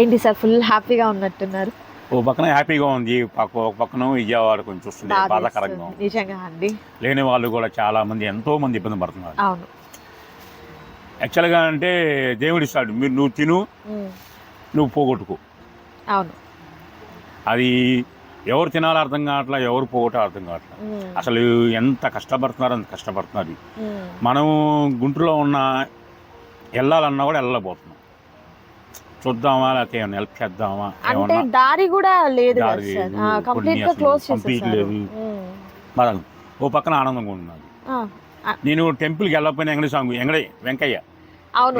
ఏంటి sir full హ్యాపీగా ఉన్నట్టున్నారు? ఓ పక్కన హ్యాపీగా ఉంది. ఒక పక్కన విజయవాడ కొంచెం చూస్తుంటే బాధ బాధాకరంగా నిజంగా అండి. లేని వాళ్ళు కూడా చాలా మంది ఎంతో మంది ఇబ్బంది పడుతున్నారు. అవును. యాక్చువల్గా అంటే దేవుడు ఇస్తాడు మీరు నువ్వు తిను నువ్వు పోగొట్టుకో. అవును. అది ఎవరు తినాలో అర్థం కావట్లా ఎవరు పోగొట్టాలో అర్థం కావట్లా. అసలు ఎంత కష్టపడుతున్నారు అంత కష్టపడుతున్నారు. మనం గుంటూరులో ఉన్న వెళ్ళాలన్నా కూడా వెళ్ళలేకపోతున్నాం. చూద్దామా లేకపోతే ఏమైనా హెల్ప్ చేద్దామా? అంటే దారి కూడా లేదు దారి కంప్లీట్గా క్లోజ్ చేసేసారు. లేదు. బాధ ఓ పక్కన ఆనందంగా ఆ, నేను టెంపుల్కి వెళ్ళకపోయినా ఎంగడి స్వామి ఎంగడే వెంకయ్య అవును.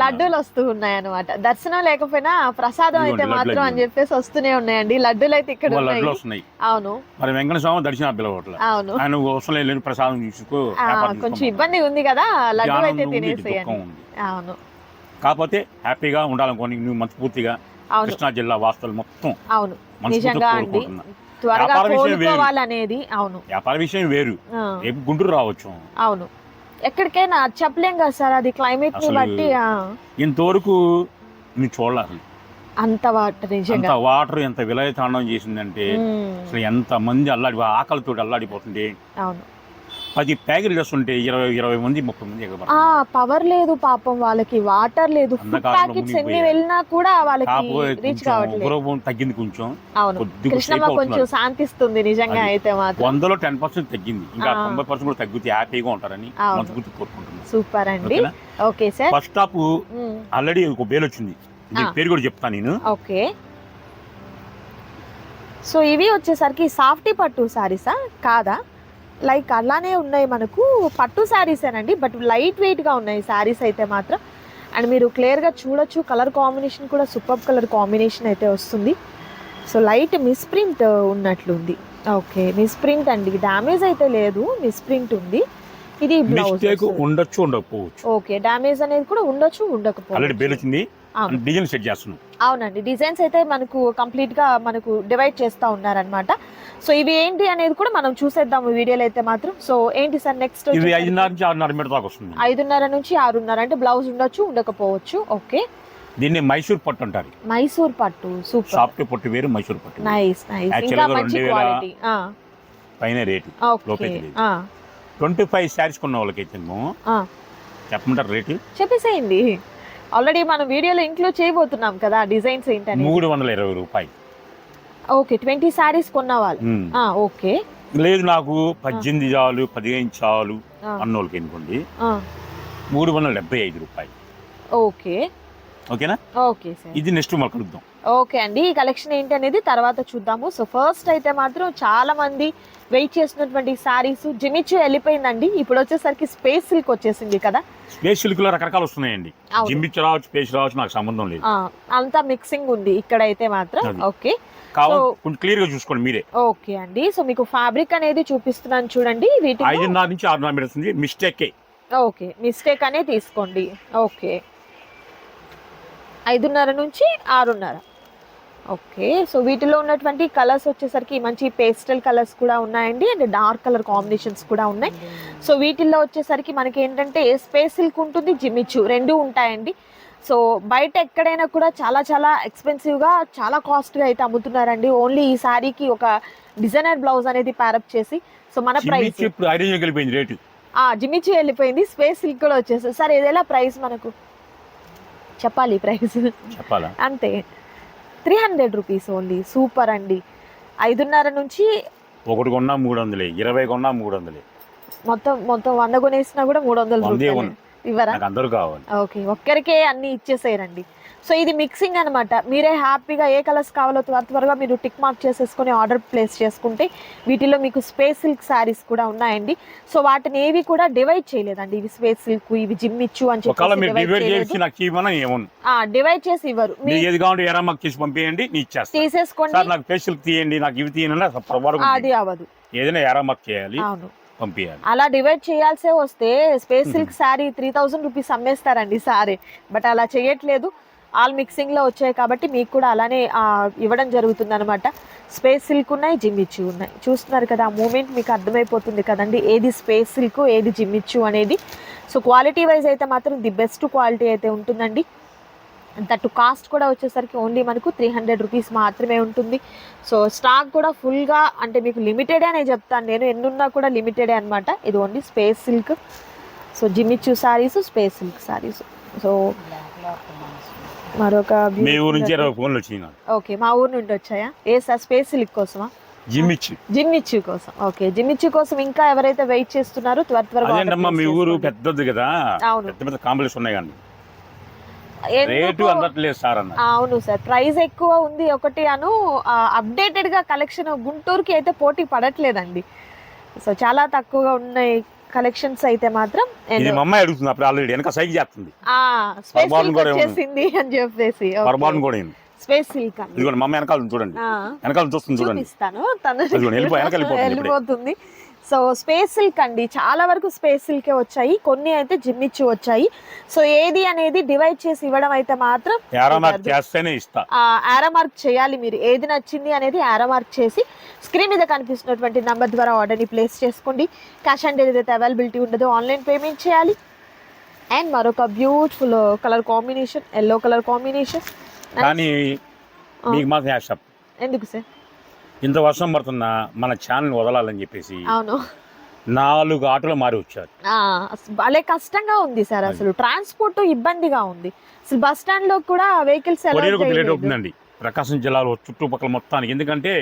లడ్డూలు వస్తూ ఉన్నాయి అనమాట దర్శనం లేకపోయినా ప్రసాదం అయితే మాత్రం లడ్డూలు అని చెప్పేసి వస్తూనే ఉన్నాయండి. లడ్డూలు అయితే ఇక్కడ లడ్లు వస్తున్నాయి. అవును. మరి వెంకట స్వామి దర్శనం పిలవట్ల. అవును. ఆయన అవసరం లేదు ప్రసాదం తీసుకో కొంచెం. ఇబ్బంది ఉంది కదా లడ్డు ధ్యానం అయితే తినేసేయండి. అవును. కాకపోతే హ్యాపీగా ఉండాలనుకోని నువ్వు మనస్ఫూర్తిగా అవును. కృష్ణా జిల్లా వాస్తువులు మొత్తం అవును. నిజంగా అండి. త్వరగా. కోలుకోవాలనేది అవును. వ్యాపార విషయం వేరు. రేపు గుంటూరు రావచ్చు. అవును. ఎక్కడికైనా చెప్పలేం కదా సార్ అది క్లైమేట్ని బట్టి ఇంతవరకు నువ్వు చూడాలి అంత వాటర్ అంత వాటర్ ఎంత విలయ తాండవం చేసిందంటే అసలు ఎంత మంది అల్లాడి ఆకలితో అల్లాడిపోతుంటే అవును. పది ప్యాకెట్లు వస్తుంటే ఇరవై ఇరవై మంది ముప్పై మంది ఆ పవర్ లేదు పాపం వాళ్ళకి వాటర్ లేదు ప్యాకెట్స్ ఎన్ని. వెళ్ళినా కూడా వాళ్ళకి రీచ్ కావట్లేదు. తగ్గింది కొంచెం. అవును. కృష్ణమ్మ కొంచెం. శాంతిస్తుంది నిజంగా. అయితే మాత్రం. వందలో టెన్ పర్సెంట్ తగ్గింది. ఇంకా. తొంభై పర్సెంట్ కూడా తగ్గితే హ్యాపీగా ఉంటారని. మనస్ఫూర్తి కోరుకుంటున్నాను. సూపర్ అండి. Okay sir. First stop already ఒక బేల్ వచ్చింది. పేరు కూడా చెప్తాను నేను. ఓకే. సో ఇవి వచ్చేసరికి సాఫ్టీ పట్టు శారీసా కాదా? లైక్ అలానే ఉన్నాయి మనకు. పట్టు శారీసేనండి బట్ లైట్ వెయిట్గా ఉన్నాయి శారీస్ అయితే మాత్రం. అండ్ మీరు క్లియర్గా చూడొచ్చు కలర్ కాంబినేషన్ కూడా సూపర్ కలర్ కాంబినేషన్ అయితే వస్తుంది. సో లైట్ మిస్ప్రింట్ ఉన్నట్లుంది ఓకే మిస్ప్రింట్ అండి. డ్యామేజ్ అయితే లేదు మిస్ప్రింట్ ఉంది. ఇది బ్లౌజ్ ఉండొచ్చు ఉండకపోవచ్చు. ఓకే డ్యామేజ్ అనేది కూడా ఉండొచ్చు ఉండకపోవచ్చు. డిజైన్ సెట్ చేస్తున్నాం. అవునండి. డిజైన్స్ అయితే మనకు కంప్లీట్గా మనకు డివైడ్ చేస్తూ ఉన్నారనమాట సో ఇవి ఏంటి అనేది కూడా మనం చూసేద్దాం ఈ వీడియోలో అయితే మాత్రం. సో ఏంటి సార్ నెక్స్ట్ ఇది ఐదున్నర నుంచి ఆరున్నర మీటర్ దాకా వస్తుంది. ఐదున్నర నుంచి ఆరున్నర అంటే బ్లౌజ్ ఉండొచ్చు ఉండకపోవచ్చు. ఓకే. దీన్ని మైసూర్ పట్టు అంటారు. మైసూర్ పట్టు సూపర్. సాఫ్ట్ పట్టు వేరు మైసూర్ పట్టు. నైస్ నైస్ ఇంకా మంచి క్వాలిటీ పైన rate. Okay. Twenty five sarees కొన్న వాళ్ళకైతే ఏమో చెప్పమంటారు రేటు? చెప్పేసేయండి. ఆల్రెడీ మనం వీడియోలో ఇంక్లూడ్ చేయబోతున్నాం కదా డిజైన్స్ ఏంటని మూడు వందల ఇరవై రూపాయలు. ఓకే ట్వంటీ సారీస్ కొన్న వాళ్ళు. ఓకే లేదు నాకు పద్దెనిమిది చాలు పదిహేను చాలు. అన్నోళ్ళకి అనుకోండి. మూడు వందల డెబ్బై ఐదు రూపాయలు. ఓకే ఓకేనా? Okay sir. ఇది నెక్స్ట్ మనం కలుద్దాం ఓకే అండి. ఈ కలెక్షన్ ఏంటి అనేది తర్వాత చూద్దాము. సో ఫస్ట్ అయితే మాత్రం చాలా మంది వెయిట్ చేసినటువంటి సారీస్ జిమిచ్చు వెళ్ళిపోయిందండి. ఇప్పుడు వచ్చేసరికి స్పేస్ సిల్క్ వచ్చేసింది కదా. స్పేస్ సిల్క్లో రకరకాలు వస్తున్నాయండి. జిమ్మిచ్ రావచ్చు స్పేస్ రావచ్చు నాకు సంబంధం లేదు. అంతా మిక్సింగ్ ఉంది ఇక్కడైతే మాత్రం. అది. ఓకే. క్లియర్గా చూసుకోండి మీరే. ఓకే అండి. సో మీకు ఫ్యాబ్రిక్ అనేది చూపిస్తున్నాను చూడండి. వీటి ఐదున్నర నుంచి ఆరున్నర మీటర్ వస్తుంది మిస్టేకే ఓకే. మిస్టేక్ అనే తీసుకోండి. ఓకే. ఐదున్నర నుంచి ఆరున్నర. ఓకే సో వీటిలో ఉన్నటువంటి కలర్స్ వచ్చేసరికి మంచి పేస్టల్ కలర్స్ కూడా ఉన్నాయండి అండ్ డార్క్ కలర్ కాంబినేషన్స్ కూడా ఉన్నాయి. సో వీటిల్లో వచ్చేసరికి మనకి ఏంటంటే స్పేస్ సిల్క్ ఉంటుంది జిమిచ్చు రెండు ఉంటాయండి. సో బయట ఎక్కడైనా కూడా చాలా చాలా ఎక్స్పెన్సివ్గా చాలా కాస్ట్గా అయితే అమ్ముతున్నారండి. ఓన్లీ ఈ శారీకి ఒక డిజైనర్ బ్లౌజ్ అనేది ప్యారప్ చేసి సో మన ప్రైస్ రేటు. జిమిచ్చు వెళ్ళిపోయింది. స్పేస్ సిల్క్ కూడా వచ్చేసి సార్ ఏదైనా ప్రైస్ మనకు? చెప్పాలి ప్రైస్. చెప్పాలా? అంతే. Three hundred rupees only. Super అండి. ఐదున్నర నుంచి ఒకటి కొన్నా మూడు వందలే. ఇరవై కొన్నా మూడు వందలే. మొత్తం మొత్తం వంద కొనేసినా కూడా మూడు వందల. ఇవ్వరా? అందరూ కావాలి. ఓకే. ఒక్కరికే అన్ని ఇచ్చేసేయండి. సో ఇది మిక్సింగ్ అనమాట మీరే హ్యాపీగా ఏ కలర్స్ కావాలో త్వర త్వరగా మీరు టిక్ మార్క్ చేసేసుకొని ఆర్డర్ ప్లేస్ చేసుకుంటే వీటిలో మీకు స్పేస్ సిల్క్ శారీస్ కూడా ఉన్నాయండి. సో వాటిని ఏవి కూడా డివైడ్ చేయలేదండి. ఇవి స్పేస్ సిల్క్ ఇవి జిమ్మిచ్చు అని ఒకవేళ చెప్పి డివైడ్ చేసి నాకు ఇవ్వమని ఏమను డివైడ్ చేసి ఇవ్వరు. ఏది కావాలంటే పంపేయండి తీసేసుకోండి. నాకు తీయండి నాకు ఇవి తీయండి అది అవ్వదు. ఏదైనా ఎరా మాకు చేయాలి అవును. పంపించాలి అలా డివైడ్ చేయాల్సే వస్తే space silk saree three thousand rupees అమ్మేస్తారండి sorry. But అలా చేయట్లేదు. ఆల్ మిక్సింగ్లో వచ్చాయి కాబట్టి మీకు కూడా అలానే ఇవ్వడం జరుగుతుంది అనమాట స్పేస్ సిల్క్ ఉన్నాయి జిమ్మిచ్చు ఉన్నాయి. చూస్తున్నారు కదా ఆ మూమెంట్ మీకు అర్థమైపోతుంది కదండి ఏది స్పేస్ సిల్క్ ఏది జిమ్మిచ్చు అనేది. సో క్వాలిటీ వైజ్ అయితే మాత్రం ది బెస్ట్ క్వాలిటీ అయితే ఉంటుందండి. దట్టు కాస్ట్ కూడా వచ్చేసరికి ఓన్లీ మనకు త్రీ హండ్రెడ్ రూపీస్ మాత్రమే ఉంటుంది. సో స్టాక్ కూడా ఫుల్గా అంటే మీకు లిమిటెడే అనే చెప్తాను నేను ఎన్నున్నా కూడా లిమిటెడే అనమాట ఇది only space silk. So జిమ్మిచ్చు sarees space silk sarees so మరొక మీ ఊరు నుంచి ఇరవై ఫోన్లు వచ్చినాయి ఓకే మా ఊరు నుండి వచ్చాయా? ఏ సార్ స్పేస్ సిల్క్ కోసమా? జిమ్ ఇచ్చి. జిమ్మిచ్చు కోసం. ఓకే జిమ్మిచ్చు కోసం ఇంకా ఎవరైతే వెయిట్ చేస్తున్నారో త్వర త్వరగా మీ ఊరు. పెద్దది కదా. అవును. పెద్ద పెద్ద కాంప్లెక్స్ ఉన్నాయి కానీ? రేటు అందట్లేదు సార్ అన్న అవును సార్ ప్రైస్ ఎక్కువ ఉంది ఒకటి అను అప్డేటెడ్గా కలెక్షన్ గుంటూరుకి అయితే పోటీ పడట్లేదండి. సో చాలా తక్కువగా ఉన్నాయి కలెక్షన్స్ అయితే మాత్రం ఇది మా అమ్మాయి అడుగుతుంది అప్పుడు ఆల్రెడీ వెనక సైకి చేస్తుంది. స్పేస్ పొరపాటున కూడా? వచ్చేసింది అని చెప్పేసి పొరపాటును కూడా స్పేస్ సిల్క్ ఇదిగోండి మా అమ్మాయి వెనకాల చూడండి. ఆ, వెనకాల చూస్తుంది చూడండి. తను. వెళ్ళిపోతుంది. సో స్పేస్ సిల్క్ అండి చాలా వరకు స్పేస్ సిల్కే వచ్చాయి. కొన్ని అయితే జిమ్మిచ్చు వచ్చాయి. సో ఏది అనేది డివైడ్ చేసి ఇవ్వడం అయితే మాత్రం యారామార్క్ చేస్తేనే ఇస్తా. ఆరో మార్క్ చేయాలి మీరు. ఏది నచ్చింది అనేది ఆరో మార్క్ చేసి స్క్రీన్ మీద కనిపిస్తున్నటువంటి నంబర్ ద్వారా ఆర్డర్ని ప్లేస్ చేసుకోండి. క్యాష్ ఆన్ డెలివరీ అయితే అవైలబిలిటీ ఉండదు. ఆన్లైన్ పేమెంట్ చేయాలి. అండ్ మరొక beautiful colour combination yellow colour combination కానీ మీకు ఎందుకు సార్? ఇంత వర్షం పడుతున్నా మన ఛానల్ వదలాలని చెప్పేసి అవును. నాలుగు ఆటోలు మారి వచ్చారు. భలే కష్టంగా ఉంది సార్ అసలు. ట్రాన్స్పోర్ట్ ఇబ్బందిగా ఉంది. అసలు బస్ స్టాండ్లో కూడా వెహికల్స్ లేట్ అవుతుందండి. ప్రకాశం జిల్లాలో చుట్టుపక్కల మొత్తానికి. ఎందుకంటే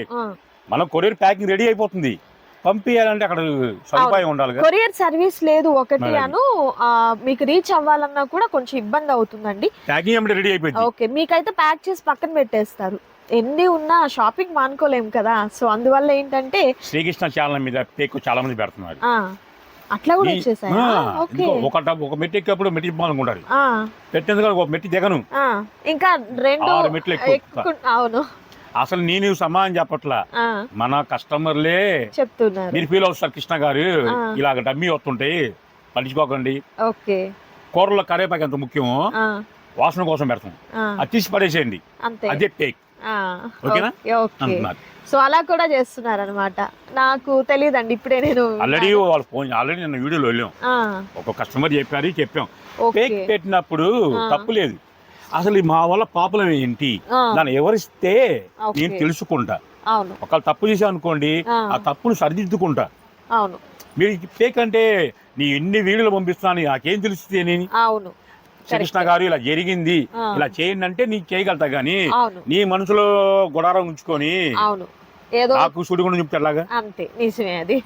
మన కొరియర్ ప్యాకింగ్ రెడీ అయిపోతుంది. పంపించాలంటే అక్కడ సదుపాయం ఉండాలి కొరియర్ సర్వీస్ లేదు ఒకటి. అను మీకు రీచ్ అవ్వాలన్నా కూడా కొంచెం ఇబ్బంది అవుతుందండి. ప్యాకింగ్ రెడీ అయిపోయింది? ఓకే. మీకైతే ప్యాక్ చేసి పక్కన పెట్టేస్తారు. ఎన్ని ఉన్నా షాపింగ్ మానుకోలేం కదా. సో అందువల్ల ఏంటంటే శ్రీకృష్ణ ఛానల్ మీద పేక్ చాలా మంది పెడుతున్నారు. అట్లా కూడా వచ్చేసాయా? ఒక ఒక మెట్టి ఎక్కేప్పుడు మెట్టి ఆ, పెట్టేందుకు ఒక మెట్టి దిగను. ఇంకా రెండు మెట్లు ఎక్కువ. ఎక్కు- అవును. అసలు నేను సమానం చెప్పట్లా. మన కస్టమర్లే చెప్తున్నారు. మీరు ఫీల్ అవుతారు కృష్ణ గారు. ఇలాగ డమ్మీ వస్తుంటాయి పట్టించుకోకండి. ఓకే. కూరలో కరేపాకు ఎంత ముఖ్యమో ఆ, వాసన కోసం పెడతాం. అది తీసి పడేసేయండి. అదే పేక్ ఆ, ఓకేనా? అంటున్నారు సో అలా కూడా చేస్తున్నారు అనమాట నాకు తెలియదండి ఇప్పుడే నేను ఆల్రెడీ వాళ్ళు ఫోన్ ఆల్రెడీ నేను వీడియోలో వెళ్ళాం. ఒక కస్టమర్ చెప్పారు చెప్పాం. పేక్ పెట్టినప్పుడు. తప్పు లేదు. అసలు మా వల్ల పాపలం ఏంటి? దాన్ని ఎవరిస్తే. నేను తెలుసుకుంటా. ఒకవేళ తప్పు చేసా అనుకోండి ఆ, తప్పును సరిదిద్దుకుంటా. అవును. మీరు పేక్ అంటే నీ ఎన్ని వీడియోలు పంపిస్తున్నాను నాకేం తెలుస్తుంది నేను అవును. శ్రీకృష్ణ గారు ఇలా జరిగింది ఇలా చేయండి అంటే నీకు చేయగలుగుతా గానీ నీ మనసులో గుడారం ఉంచుకొని నాకు సుడిగుండా చెప్తే ఎలాగా? అంతే నిజమే అది.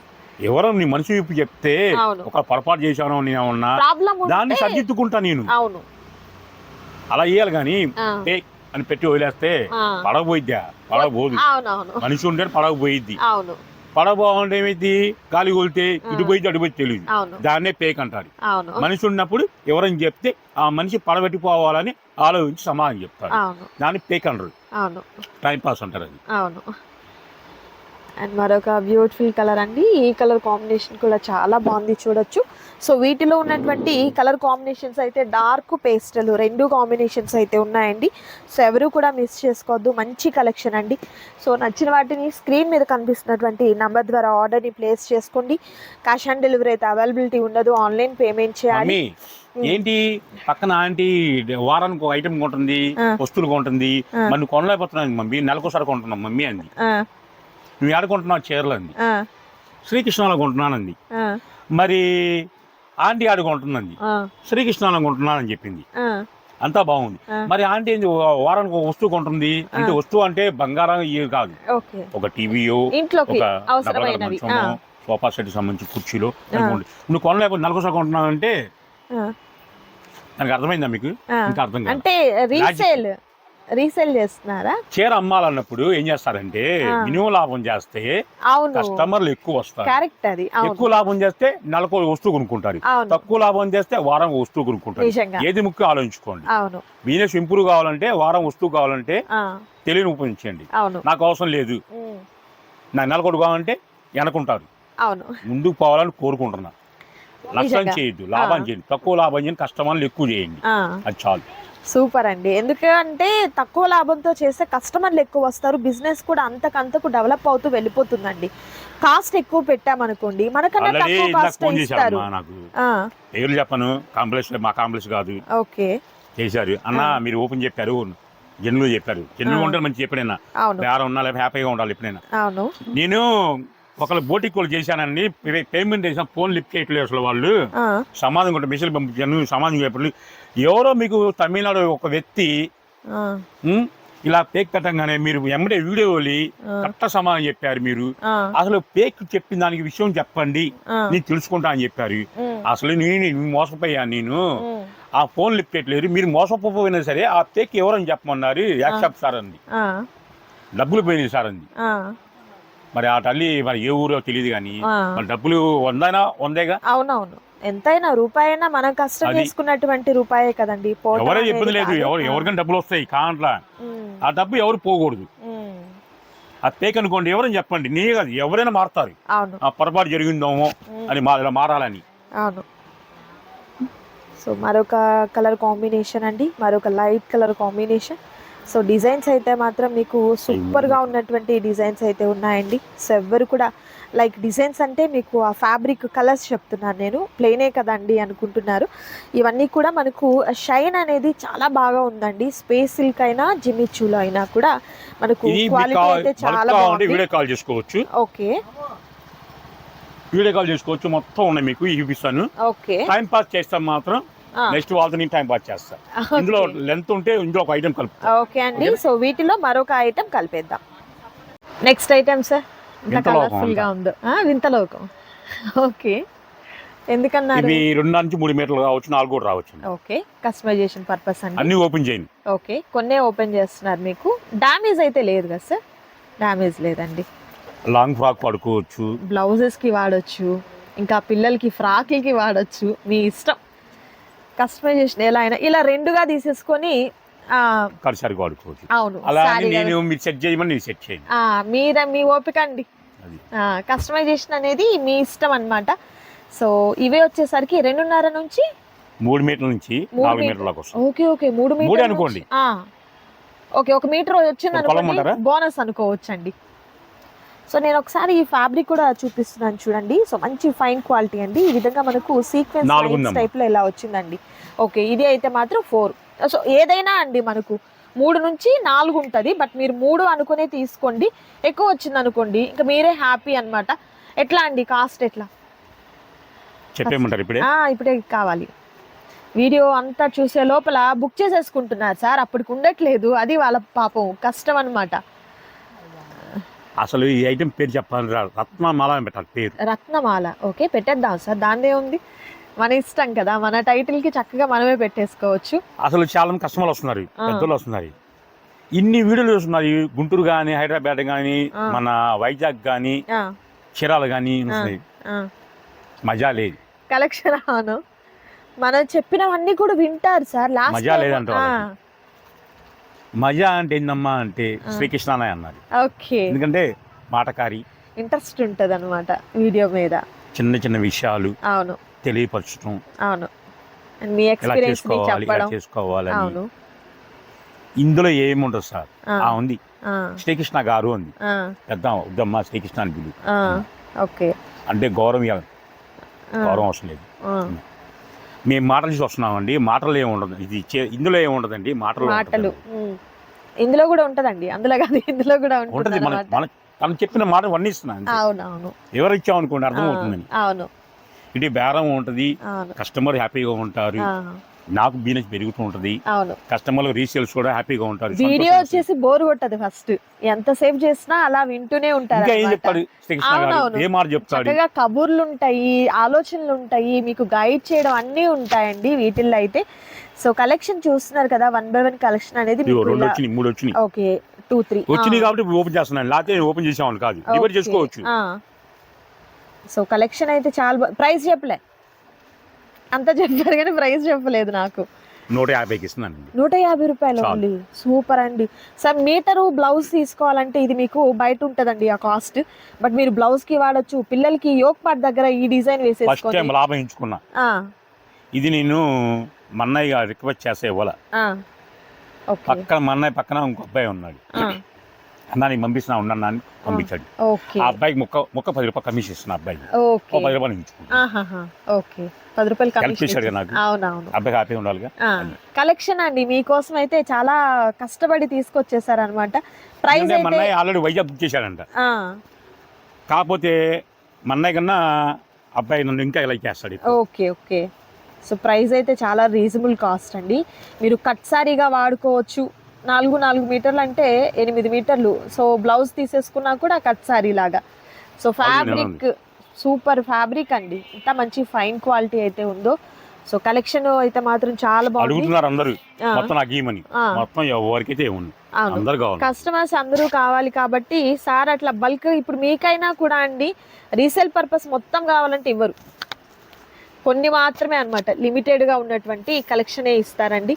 ఎవరో నీ మనసు విప్పి చెప్తే ఒక పొరపాటు చేశానో నేను ఉన్నా ప్రాబ్లం దాన్ని సరిదిద్దుకుంటా నేను. అవును. అలా ఇయ్యాలి కానీ అని పెట్టి వదిలేస్తే. పడకపోయిద్దా? పడకపోదు. అవునవును. మనిషి ఉంటే పడకపోయిద్ది. అవును. పడబోతుంటే ఏమైంది గాలి కొలితే ఇటు పోయి అటు పోయి తెలియదు దాన్నే పేక్ అంటారు. మనిషి ఉన్నప్పుడు ఎవరైనా చెప్తే ఆ మనిషి పడబెట్టిపోవాలని ఆలోచించి సమాధానం చెప్తారు దాన్ని పేక్ అంటారు. టైం పాస్ అంటారు అది. అండ్ మరొక బ్యూటిఫుల్ కలర్ అండి. ఈ కలర్ కాంబినేషన్ కూడా చాలా బాగుంది చూడొచ్చు. సో వీటిలో ఉన్నటువంటి కలర్ కాంబినేషన్స్ అయితే డార్క్ పేస్టల్ రెండు కాంబినేషన్స్ అయితే ఉన్నాయండి. సో ఎవరు కూడా మిస్ చేసుకోవద్దు. మంచి కలెక్షన్ అండి. సో నచ్చిన వాటిని స్క్రీన్ మీద కనిపిస్తున్నటువంటి నంబర్ ద్వారా ఆర్డర్ని ప్లేస్ చేసుకోండి. క్యాష్ ఆన్ డెలివరీ అయితే అవైలబిలిటీ ఉండదు. ఆన్లైన్ పేమెంట్ చేయాలి. ఏంటి? పక్కన ఆంటీ వారానికి ఒక ఐటమ్ కొంటుంది. వస్తువులు కొంటుంది. నువ్వు కొనలేకపోతున్నాను మమ్మీ. నెలకోసారి కొంటున్నాం మమ్మీ అంది. ఆ, నువ్వు ఎక్కడ కొంటున్నావు చీరలు అంది. శ్రీకృష్ణలో కొంటున్నానంది ఆ, మరి ఆంటీ ఆడ కొంటుందంది ఆ, శ్రీకృష్ణలో కొంటున్నానని చెప్పింది. అంతా బాగుంది. మరి ఆంటీ ఏంది వారానికి ఒక వస్తువు కొంటుంది. అంటే వస్తువు అంటే బంగారం ఇవి కాదు. ఒక టీవీయో ఒక సోఫా సెట్ సంబంధించి కుర్చీలో నువ్వు కొనలేకపోతే నెలకోసారి కొంటున్నావంటే ఆ, దానికి అర్థమైందా మీకు. ఇంకా అర్థం కాదు. అంటే రీసేల్ రీసేల్ చేస్తున్నారా? చీర అమ్మాలన్నప్పుడు ఏం చేస్తారంటే. మినిమం లాభం చేస్తే కస్టమర్లు ఎక్కువ వస్తారు. కరెక్ట్ అది. ఎక్కువ లాభం చేస్తే నెలకు వస్తువు కొనుక్కుంటారు. తక్కువ లాభం చేస్తే వారం వస్తువు కొనుక్కుంటారు. ఏది ముఖ్యం ఆలోచించుకోండి. బిజినెస్ ఇంప్రూవ్ కావాలంటే వారం వస్తువు కావాలంటే తెలియని ఉపయోగించండి. నాకు అవసరం లేదు. నాకు నెలకొడు కావాలంటే వెనకుంటారు. ముందుకు పోవాలని కోరుకుంటున్నా. నష్టం నిజంగా. చేయొద్దు లాభం. చేయండి. తక్కువ లాభం చేయండి కస్టమర్లు ఎక్కువ చేయండి. అది చాలు. సూపర్ అండి. ఎందుకంటే తక్కువ లాభంతో చేస్తే కస్టమర్లు ఎక్కువ వస్తారు. బిజినెస్ కూడా అంతకంతకు డెవలప్ అవుతూ వెళ్ళిపోతుందండి. కాస్ట్ ఎక్కువ పెట్టామనుకోండి మనకన్నా తక్కువ కాస్ట్ ఇస్తారు. చెప్పను కాంప్లెక్స్ మా కాంప్లెక్స్ కాదు. ఓకే. చేశారు. అన్న. మీరు ఓపెన్ చెప్పారు. జన్లు చెప్పారు. జన్లు. ఉంటే మంచి ఎప్పుడైనా అవును. బేరం ఉన్నా లేకపోతే హ్యాపీగా ఉండాలి ఎప్పుడైనా. అవును. నేను ఒకళ్ళు బోటి కోల్ చేశానండి పే- పేమెంట్ చేసిన ఫోన్ లిఫ్ట్ చేయట్లేదు అసలు వాళ్ళు. సమాధానం కూడా మెసేజ్ పంపించాను సమాధానం చెప్పండి ఎవరో మీకు తమిళనాడు ఒక వ్యక్తి ఇలా పేక్ కట్టంగానే మీరు ఎమ్మడే వీడియో వెళ్ళి ఆ, కరెక్ట్ సమాధానం చెప్పారు మీరు. అసలు పేక్ చెప్పిన దానికి విషయం చెప్పండి. నేను తెలుసుకుంటా అని చెప్పారు. అసలు నేను మోసపోయాను నేను. ఆ ఫోన్ లిఫ్ట్ చేయట్లేదు మీరు మోసపోయినా సరే ఆ పేక్ ఎవరని చెప్పమన్నారు యాక్సెప్ట్ సార్ అంది. డబ్బులు పోయినాయి సార్ అంది. మరి ఆ తల్లి మరి ఏ ఊరో తెలియదు కానీ. మరి డబ్బులు వందైనా వందేగా? అవునవును. ఎంతైనా రూపాయి అయినా మనం కష్టం చేసుకున్నటువంటి రూపాయే కదండి ఎవరే ఇబ్బంది లేదు. ఎవరు ఎవరికైనా డబ్బులు వస్తాయి కాంట్లా. ఆ డబ్బు ఎవరు పోకూడదు. ఆ పేక్ అనుకోండి ఎవరని చెప్పండి. నీ కాదు ఎవరైనా మారుతారు. అవును. ఆ పొరపాటు జరిగిందేమో. అని మా ఇలా మారాలని. అవును. సో మరొక కలర్ కాంబినేషన్ అండి. మరొక light colour combination. So designs అయితే మాత్రం మీకు సూపర్గా ఉన్నటువంటి డిజైన్స్ అయితే ఉన్నాయండి. సో ఎవ్వరు కూడా లైక్ డిజైన్స్ అంటే మీకు ఆ ఫ్యాబ్రిక్ కలర్స్ చెప్తున్నాను నేను ప్లేనే కదండి అనుకుంటున్నారు. ఇవన్నీ కూడా మనకు షైన్ అనేది చాలా బాగా ఉందండి. స్పేస్ సిల్క్ అయినా జిమ్మిచూలో అయినా కూడా మనకు క్వాలిటీ కావాలి- అయితే చాలా బాగుంది. వీడియో కాల్ చేసుకోవచ్చు. ఓకే. వీడియో కాల్ చేసుకోవచ్చు. మొత్తం ఉన్నాయి మీకు చూపిస్తాను. ఓకే. టైం పాస్ చేస్తాం మాత్రం. నెక్స్ట్ వాళ్ళతో నేను టైం పాస్ చేస్తా. ఇందులో. లెంత్ ఉంటే ఇందులో ఒక ఐటమ్ కలుపుతా. ఓకే అండి. సో వీటిలో మరొక ఐటెం కలిపేద్దాం. నెక్స్ట్ ఐటమ్ సార్ ఇంత వింతలోకం కలర్ఫుల్గా అంట. ఉందో. వింతలోకం ఓకే. ఎందుకన్నారు? ఇవి రెండు నుంచి మూడు మీటర్లు రావచ్చు నాలుగు కూడా రావచ్చు ఓకే. కస్టమైజేషన్ పర్పస్ అండి. అన్ని ఓపెన్ చేయండి. ఓకే. కొన్నే ఓపెన్ చేస్తున్నారు మీకు. డ్యామేజ్ అయితే లేదు కదా సార్ డ్యామేజ్ లేదండి. లాంగ్ ఫ్రాక్ పడుకోవచ్చు. బ్లౌజెస్కి వాడొచ్చు. ఇంకా పిల్లలకి ఫ్రాక్లకి వాడొచ్చు. మీ ఇష్టం. కస్టమైజేషన్ ఎలా అయినా ఇలా రెండుగా తీసేసుకొని వాడుకోవచ్చు అవును అలా నేను మీరు సెట్ చేయమని నేను సెట్ చేయండి ఆ, మీర మీ ఓపిక అండి. కస్టమైజేషన్ అనేది మీ ఇష్టం అన్నమాట. సో ఇవే వచ్చేసరికి రెండున్నర నుంచి మూడు మీటర్ల నుంచి నాలుగు మీటర్లు. వస్తుంది. ఓకే ఓకే మూడు మీటర్ అనుకోండి. ఓకే ఒక మీటర్ వచ్చింది అనుకోండి? బోనస్ అనుకోవచ్చండి. సో నేను ఒకసారి ఈ ఫ్యాబ్రిక్ కూడా చూపిస్తున్నాను చూడండి. సో మంచి ఫైన్ క్వాలిటీ అండి. ఈ విధంగా మనకు సీక్వెన్స్. టైప్లో ఇలా వచ్చిందండి? ఓకే ఇది అయితే మాత్రం ఫోర్ సో ఏదైనా అండి మనకు. మూడు నుంచి నాలుగు ఉంటుంది బట్ మీరు మూడు అనుకునే తీసుకోండి. ఎక్కువ వచ్చింది అనుకోండి ఇంకా మీరే హ్యాపీ అన్నమాట. ఎట్లా అండి కాస్ట్ ఎట్లా? చెప్పేయమంటారు ఇప్పుడే? ఇప్పుడే కావాలి. వీడియో అంతా చూసే లోపల బుక్ చేసేసుకుంటున్నారు సార్. అప్పటికి ఉండట్లేదు. అది వాళ్ళ పాపం కష్టం అన్నమాట. అసలు ఈ ఐటెం పేరు చెప్పాలి రా రత్నమాల అని పెట్టాలి పేరు. రత్నమాల. ఓకే పెట్టేద్దాం సార్. దాందే ఉంది. మన ఇష్టం కదా. మన టైటిల్కి చక్కగా మనమే పెట్టేసుకోవచ్చు. అసలు చాలా మంది కస్టమర్లు వస్తున్నారు. ఆ. పెద్దలు వస్తున్నారు. ఇన్ని వీడియోలు చూస్తున్నారు. గుంటూరు కానీ హైదరాబాద్ కానీ ఆ. మన వైజాగ్ కానీ ఆ, చీరాలు కానీ వస్తున్నాయి. ఆ. మజా లేదు. కలెక్షన్ అవును మనం చెప్పినవన్నీ కూడా వింటారు సార్. లాస్ట్ మజా లేదంట వాళ్ళకి. మజా అంటే ఏందమ్మా అంటే ఆ. శ్రీకృష్ణానయ్య అన్నారు. ఓకే. ఎందుకంటే మాటకారి ఇంట్రెస్ట్ ఉంటది అనమాట వీడియో మీద. చిన్న చిన్న విషయాలు అవును. తెలియపరచడం అవును. మీ ఎక్స్పీరియన్స్ చేసుకోవాలి అవును. ఇందులో ఏముండదు సార్. ఆ, ఉంది. శ్రీకృష్ణ గారు ఉంది. పెద్ద ఉద్దమ్మ శ్రీకృష్ణ అని పిలు ఓకే. అంటే గౌరవం గౌరవం అవసరం లేదు. మేము మాటలు చూసి వస్తున్నామండి. మాటలు ఏమి ఉండదు. ఇది ఇందులో ఏమి ఉండదండి. మాటలు మాటలు. ఇందులో కూడా ఉంటదండి. అందులో కాదు ఇందులో కూడా ఉంటుంది. మన. మన తను చెప్పిన మాట వర్ణిస్తున్నాను అవును అవును ఎవరు ఇచ్చామనుకోండి ఆ, అర్థమవుతుందని అవును. ఇది బేరం ఉంటుంది. కస్టమర్ హ్యాపీగా ఉంటారు. నాకు బిజినెస్ పెరుగుతూ ఉంటుంది. అవును. కస్టమర్లు రీసేల్స్ కూడా హ్యాపీగా ఉంటారు. వీడియో వచ్చేసి బోర్ కొట్టదు ఫస్ట్. ఎంతసేపు చేసినా అలా వింటూనే ఉంటారు ఇంకా ఏం. చెప్తాడు. ఏ మాట చెప్తాడు? చక్కగా కబుర్లు ఉంటాయి ఆలోచనలు ఉంటాయి మీకు గైడ్ చేయడం అన్నీ ఉంటాయండి వీటిల్లో అయితే సో కలెక్షన్ చూస్తున్నారు కదా వన్ బై వన్ కలెక్షన్ అనేది రెండు వచ్చినాయి మూడు వచ్చినాయి ఓకే టూ త్రీ. వచ్చినాయి కాబట్టి ఓపెన్ చేస్తున్నాను. లేకపోతే ఓపెన్ చేసామని కాదు. డివైడ్ చేసుకోవచ్చు. సో కలెక్షన్ అయితే చాలా ప్రైస్ చెప్పలే. అంత చెప్పారు కానీ ప్రైస్ చెప్పలేదు నాకు. నూట యాభైకి ఇస్తున్నాను నూట యాభై రూపాయలు. ఓన్లీ సూపర్ అండి. సార్ మీటరు బ్లౌజ్ తీసుకోవాలంటే ఇది మీకు బయట ఉంటదండి ఆ కాస్ట్. బట్ మీరు బ్లౌజ్కి వాడొచ్చు పిల్లలకి యోక్ పార్ట్ దగ్గర ఈ డిజైన్ ఫస్ట్ టైం వేసేసుకోండి లాభం ఎంచుకున్నా. ఆ, ఇది నేను మన్నయ్య రిక్వెస్ట్ చేస్తే ఇవ్వాల. ఓకే. పక్కన మన్నయ్య పక్కన ఇంకో అబ్బాయి ఉన్నాడు. అన్నా పంపిస్తున్నా ఉన్నాను అని పంపించాడు. ఓకే. ఆ అబ్బాయికి ముక్క ముక్క పది రూపాయలు కమిషన్ ఇస్తున్నా అబ్బాయికి. ఓకే. ఓ పది రూపాయలు ఓకే. పది రూపాయలు ఇచ్చేసి- నాకు. అబ్బాయి హ్యాపీగా ఉండాలిగా ఆ, కలెక్షన్ అండి మీకోసం అయితే చాలా కష్టపడి తీసుకొచ్చేసారు అనమాట ప్రైస్ ఆల్రెడీ వైజాగ్ బుక్ చేశాడంట. కాకపోతే మన్నయ్య కన్నా అబ్బాయి నన్ను ఇంకా లైక్ చేస్తాడు. Okay okay. సో ప్రైస్ అయితే చాలా రీజనబుల్ కాస్ట్ అండి. మీరు కట్ సారీగా వాడుకోవచ్చు నాలుగు నాలుగు మీటర్లు అంటే ఎనిమిది మీటర్లు. సో బ్లౌజ్ తీసేసుకున్నా కూడా కట్ సారీ లాగా. సో ఫ్యాబ్రిక్ సూపర్ ఫ్యాబ్రిక్ అండి. ఇంత మంచి ఫైన్ క్వాలిటీ అయితే ఉందో. సో కలెక్షన్ అయితే మాత్రం చాలా బాగుంది. అడుగుతున్నారు అందరూ. ఆ, మొత్తం నాకు ఇవ్వమని ఆ, మొత్తం ఎవరికైతే ఇవ్వను అవును. అందరు కావాలి. కస్టమర్స్ అందరూ కావాలి కాబట్టి సార్ అట్లా బల్క్ ఇప్పుడు మీకైనా కూడా అండి రీసేల్ పర్పస్ మొత్తం కావాలంటే ఇవ్వరు. కొన్ని మాత్రమే అనమాట లిమిటెడ్గా ఉన్నటువంటి కలెక్షనే ఇస్తారండి.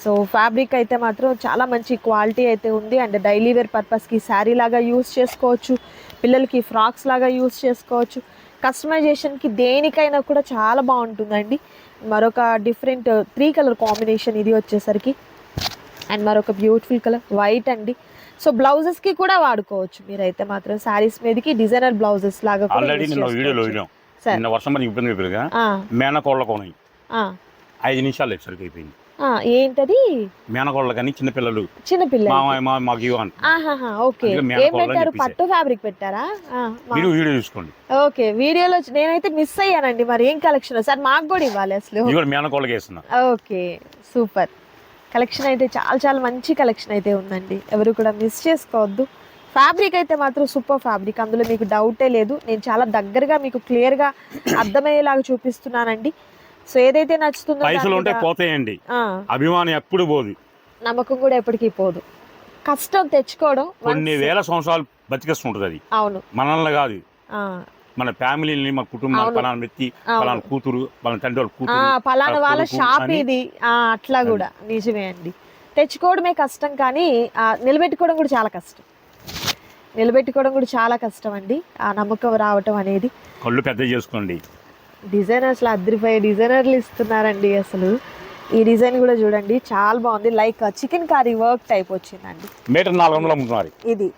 సో ఫ్యాబ్రిక్ అయితే మాత్రం చాలా మంచి క్వాలిటీ అయితే ఉంది. అండ్ డైలీ వేర్ పర్పస్కి శారీ లాగా యూస్ చేసుకోవచ్చు. పిల్లలకి ఫ్రాక్స్ లాగా యూస్ చేసుకోవచ్చు. కస్టమైజేషన్కి దేనికైనా కూడా చాలా బాగుంటుందండి. మరొక డిఫరెంట్ త్రీ కలర్ కాంబినేషన్ ఇది వచ్చేసరికి. అండ్ మరొక బ్యూటిఫుల్ కలర్ వైట్ అండి. సో బ్లౌజెస్కి కూడా వాడుకోవచ్చు. మీరైతే మాత్రం శారీస్ మీదకి డిజైనర్ బ్లౌజెస్ లాగా ఆల్రెడీ నిన్న వీడియోలో వర్షం ఇబ్బంది మేనకోళ్ళ కోణం ఐదు నిమిషాలు అయిపోయింది ఆ, ఏంటది? మేనకోళ్ళ కానీ చిన్నపిల్లలు చిన్నపిల్ల మా మా మాకు ఇవ్వ అంట ఆహాహా ఓకే. ఏం పెట్టారు. పట్టు ఫ్యాబ్రిక్ పెట్టారా? మీరు వీడియో చూసుకోండి. ఓకే వీడియోలో నేనైతే మిస్ అయ్యానండి మరి. ఏం కలెక్షన్? సార్ మాకు కూడా ఇవ్వాలి అసలు. మేనకోళ్ళకి వేస్తున్నా. Okay super. కలెక్షన్ అయితే చాలా చాలా మంచి కలెక్షన్ అయితే ఉందండి. ఎవరు కూడా మిస్ చేసుకోవద్దు. ఫ్యాబ్రిక్ అయితే మాత్రం సూపర్ ఫ్యాబ్రిక్. అందులో మీకు డౌటే లేదు. నేను చాలా దగ్గరగా మీకు క్లియర్గా అర్థమయ్యేలాగా చూపిస్తున్నానండి. సో ఏదైతే నచ్చుతుందో పైసలు ఉంటే పోతాయండి. అభిమానం ఎప్పుడు పోదు. నమ్మకం కూడా ఎప్పటికీ పోదు. కష్టం తెచ్చుకోవడం కొన్ని వేల సంవత్సరాలు బతికేస్తుంటది అది. అవును. మనల్ని కాదు. మన ఫ్యామిలీని మన కుటుంబం. పలానా వ్యక్తి. పలానా కూతురు పలానా తండ్రి వాళ్ళ ఆ, కూతురు పలానా వాళ్ళ షాప్ ఇది. ఆ, అట్లా కూడా. నిజమే అండి. తెచ్చుకోవడమే కష్టం కానీ నిలబెట్టుకోవడం కూడా చాలా కష్టం. నిలబెట్టుకోవడం కూడా చాలా కష్టం అండి. ఆ నమ్మకం రావటం అనేది. కళ్ళు పెద్ద చేసుకోండి. డిజైనర్స్లో అద్దరిపోయే డిజైనర్లు ఇస్తున్నారండి అసలు. ఈ డిజైన్ కూడా చూడండి చాలా బాగుంది. Like chicken curry work type వచ్చిందండి. మీటర్ నాలుగు వందలు అమ్ముతున్నారు ఇది.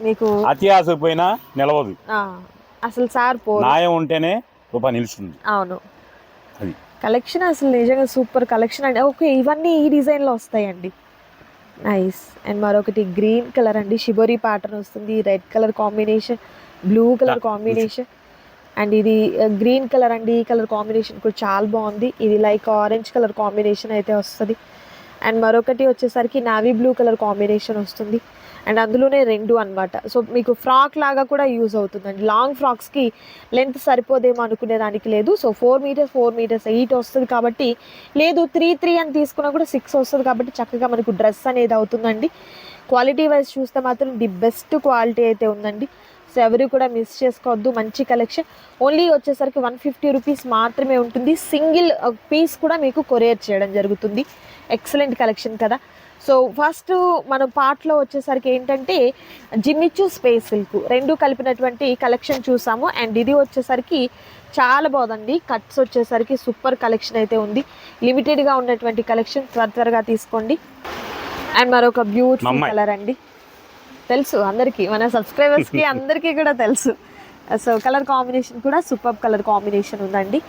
మీకు అతి నిలవదు. అసలు సార్ పో న్యాయం ఉంటేనే రూపాయి నిలుస్తుంది. అవును. అది. కలెక్షన్ అసలు నిజంగా సూపర్ కలెక్షన్ అండి. ఓకే ఇవన్నీ ఈ డిజైన్లో వస్తాయండి. నైస్. అండ్ మరొకటి గ్రీన్ కలర్ అండి. షిబోరి ప్యాటర్న్ వస్తుంది. Red colour combination blue colour combination. And ఇది గ్రీన్ కలర్ అండి ఈ కలర్ కాంబినేషన్ కూడా చాలా బాగుంది. ఇది లైక్ ఆరెంజ్ కలర్ కాంబినేషన్ అయితే వస్తుంది. అండ్ మరొకటి వచ్చేసరికి నావీ బ్లూ కలర్ కాంబినేషన్ వస్తుంది. అండ్ అందులోనే రెండు అన్నమాట. సో మీకు ఫ్రాక్ లాగా కూడా యూజ్ అవుతుందండి. లాంగ్ ఫ్రాక్స్కి లెంత్ సరిపోదేమో అనుకునే దానికి లేదు. So four metres four metres eight వస్తుంది కాబట్టి లేదు త్రీ త్రీ అని తీసుకున్నా కూడా సిక్స్ వస్తుంది కాబట్టి చక్కగా మనకు డ్రెస్ అనేది అవుతుందండి. క్వాలిటీ వైజ్ చూస్తే మాత్రం ది బెస్ట్ క్వాలిటీ అయితే ఉందండి. సో ఎవరు కూడా మిస్ చేసుకోవద్దు. మంచి కలెక్షన్ ఓన్లీ వచ్చేసరికి వన్ ఫిఫ్టీ రూపీస్ మాత్రమే ఉంటుంది. సింగిల్ పీస్ కూడా మీకు కొరియర్ చేయడం జరుగుతుంది. ఎక్సలెంట్ కలెక్షన్ కదా. సో ఫస్ట్ మన పార్ట్లో వచ్చేసరికి ఏంటంటే జిమ్మిచ్చు స్పేస్ సిల్క్ రెండు కలిపినటువంటి కలెక్షన్ చూసాము. అండ్ ఇది వచ్చేసరికి చాలా బాగుందండి. కట్స్ వచ్చేసరికి సూపర్ కలెక్షన్ అయితే ఉంది. లిమిటెడ్గా ఉన్నటువంటి కలెక్షన్ త్వర త్వరగా తీసుకోండి. అండ్ మరొక బ్యూటిఫుల్. కలర్ అండి. తెలుసు అందరికీ. మన సబ్స్క్రైబర్స్కి అందరికీ కూడా తెలుసు. సో కలర్ కాంబినేషన్ కూడా సూపర్ కలర్ కాంబినేషన్ ఉందండి.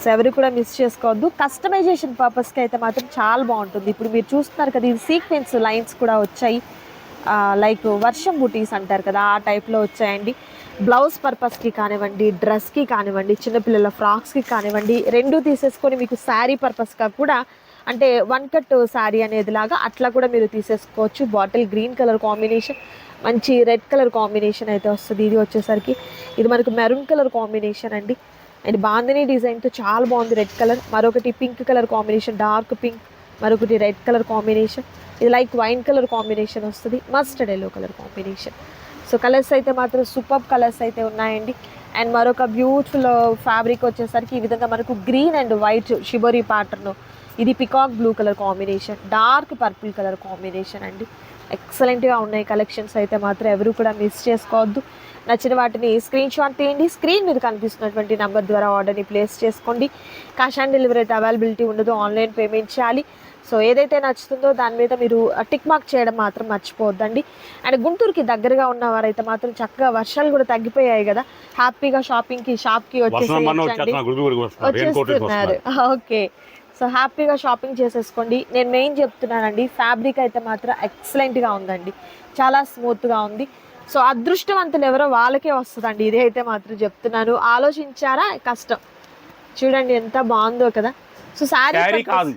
సో ఎవరు కూడా మిస్ చేసుకోవద్దు. కస్టమైజేషన్ పర్పస్కి అయితే మాత్రం చాలా బాగుంటుంది. ఇప్పుడు మీరు చూస్తున్నారు కదా ఇది సీక్వెన్స్ లైన్స్ కూడా వచ్చాయి. లైక్ వర్షం బుటీస్ అంటారు కదా ఆ టైప్లో వచ్చాయండి. బ్లౌజ్ పర్పస్కి కానివ్వండి డ్రెస్కి కానివ్వండి చిన్నపిల్లల ఫ్రాక్స్కి కానివ్వండి రెండు తీసేసుకొని మీకు శారీ పర్పస్గా కూడా అంటే వన్ కట్ శారీ అనేది లాగా అట్లా కూడా మీరు తీసేసుకోవచ్చు. బాటిల్ గ్రీన్ కలర్ కాంబినేషన్ మంచి రెడ్ కలర్ కాంబినేషన్ అయితే వస్తుంది. ఇది వచ్చేసరికి ఇది మనకు మెరూన్ కలర్ కాంబినేషన్ అండి. అండ్ బాందిని డిజైన్తో చాలా బాగుంది రెడ్ కలర్ మరొకటి pink colour combination dark pink మరొకటి రెడ్ కలర్ కాంబినేషన్ ఇది లైక్ వైన్ కలర్ కాంబినేషన్ వస్తుంది. Mustard yellow colour combination so colours అయితే మాత్రం సూపర్ కలర్స్ అయితే ఉన్నాయండి. అండ్ మరొక బ్యూటిఫుల్ ఫ్యాబ్రిక్ uh, వచ్చేసరికి ఈ విధంగా మనకు green and white shibori pattern ఇది peacock blue colour combination dark purple colour combination అండి. ఎక్సలెంట్గా ఉన్నాయి కలెక్షన్స్ అయితే మాత్రం ఎవరు కూడా మిస్ చేసుకోవద్దు. నచ్చిన వాటిని స్క్రీన్ షాట్ తీయండి. స్క్రీన్ మీద కనిపిస్తున్నటువంటి నెంబర్ ద్వారా ఆర్డర్ని ప్లేస్ చేసుకోండి. క్యాష్ ఆన్ డెలివరీ అయితే అవైలబిలిటీ ఉండదు ఆన్లైన్ పేమెంట్ చేయాలి. సో ఏదైతే నచ్చుతుందో దాని మీద మీరు టిక్ మార్క్ చేయడం మాత్రం మర్చిపోవద్దండి. అండ్ గుంటూరుకి దగ్గరగా ఉన్న వారైతే మాత్రం చక్కగా వర్షాలు కూడా తగ్గిపోయాయి కదా. హ్యాపీగా షాపింగ్కి షాప్కి వచ్చేసి వచ్చేస్తున్నారు. ఓకే. సో హ్యాపీగా షాపింగ్ చేసేసుకోండి. నేను మెయిన్ చెప్తున్నానండి ఫ్యాబ్రిక్ అయితే మాత్రం ఎక్సలెంట్గా ఉందండి. చాలా స్మూత్గా ఉంది. సో అదృష్టవంతులు ఎవరో వాళ్ళకే వస్తుందండి. ఇది అయితే మాత్రం చెప్తున్నాను. ఆలోచించారా? కష్టం. చూడండి ఎంత బాగుందో కదా. సో శారీ కాదు.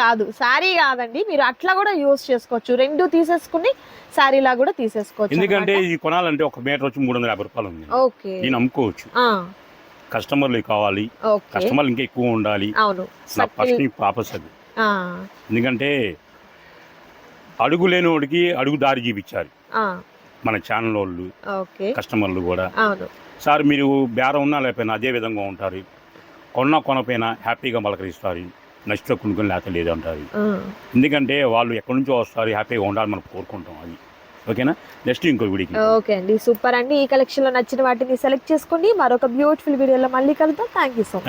కాదు. శారీ కాదండి. మీరు అట్లా కూడా యూస్ చేసుకోవచ్చు. రెండు తీసేసుకుని శారీలా కూడా తీసేసుకోవచ్చు ఎందుకంటే ఇది కొనాలంటే ఒక మీటర్ వచ్చి మూడు వందల యాభై రూపాయలు ఉంది. ఓకే. దీన్ని అమ్ముకోవచ్చు. కస్టమర్లు కావాలి. కస్టమర్లు ఇంకా ఎక్కువ ఉండాలి. నా ఫస్ట్ పాపస్ అది. ఎందుకంటే అడుగు లేని వాడికి అడుగు దారి చూపించాలి. మన ఛానల్ వాళ్ళు కస్టమర్లు కూడా. సార్ మీరు బేరం ఉన్నా లేకపోయినా అదే విధంగా ఉంటారు. కొన్నా కొనపోయినా హ్యాపీగా పలకరిస్తారు. నచ్చితే కొనుక్కొని లేకపోతే లేదు అంటారు. ఎందుకంటే వాళ్ళు ఎక్కడి నుంచో వస్తారు హ్యాపీగా ఉండాలని మనం కోరుకుంటాం అది. ఓకేనా? నెక్స్ట్ ఇంకో వీడియోకి ఓకే అండి సూపర్ అండి. ఈ కలెక్షన్లో నచ్చిన వాటిని సెలెక్ట్ చేసుకోండి. మరొక బ్యూటిఫుల్ వీడియోలో మళ్ళీ కలుద్దాం. Thank you so much